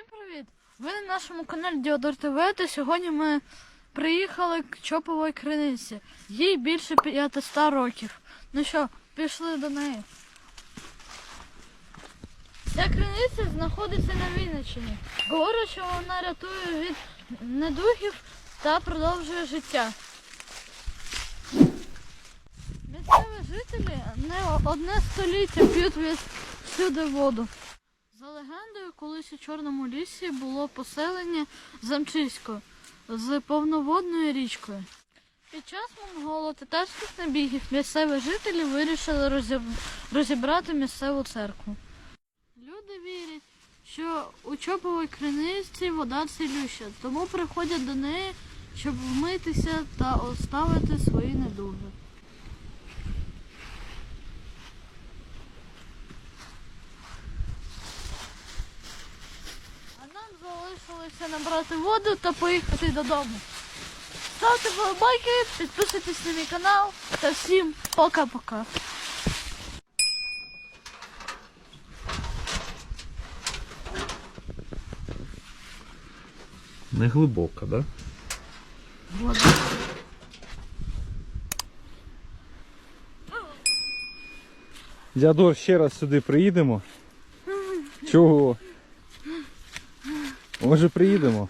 Всім привіт! Ви на нашому каналі Діодор ТВ, та сьогодні ми приїхали к Чоповій криниці. Їй більше 500 років. Ну що, пішли до неї. Ця криниця знаходиться на Вінниччині. Говорять, що вона рятує від недугів та продовжує життя. Місцеві жителі не одне століття п'ють від всюди воду. Легендою, колись у Чорному лісі було поселення Замчисько з повноводною річкою. Під час монголо-татарських набігів місцеві жителі вирішили розібрати місцеву церкву. Люди вірять, що у чоповій криниці вода цілюща, тому приходять до неї, щоб вмитися та оставити свої недуги. Залишилося набрати воду та поїхати додому. Ставте вподобайки, підписуйтесь на мій канал та всім пока-пока. Не глибока, да? Вода. Дядор, ще раз сюди приїдемо. Чого? Може приїдемо.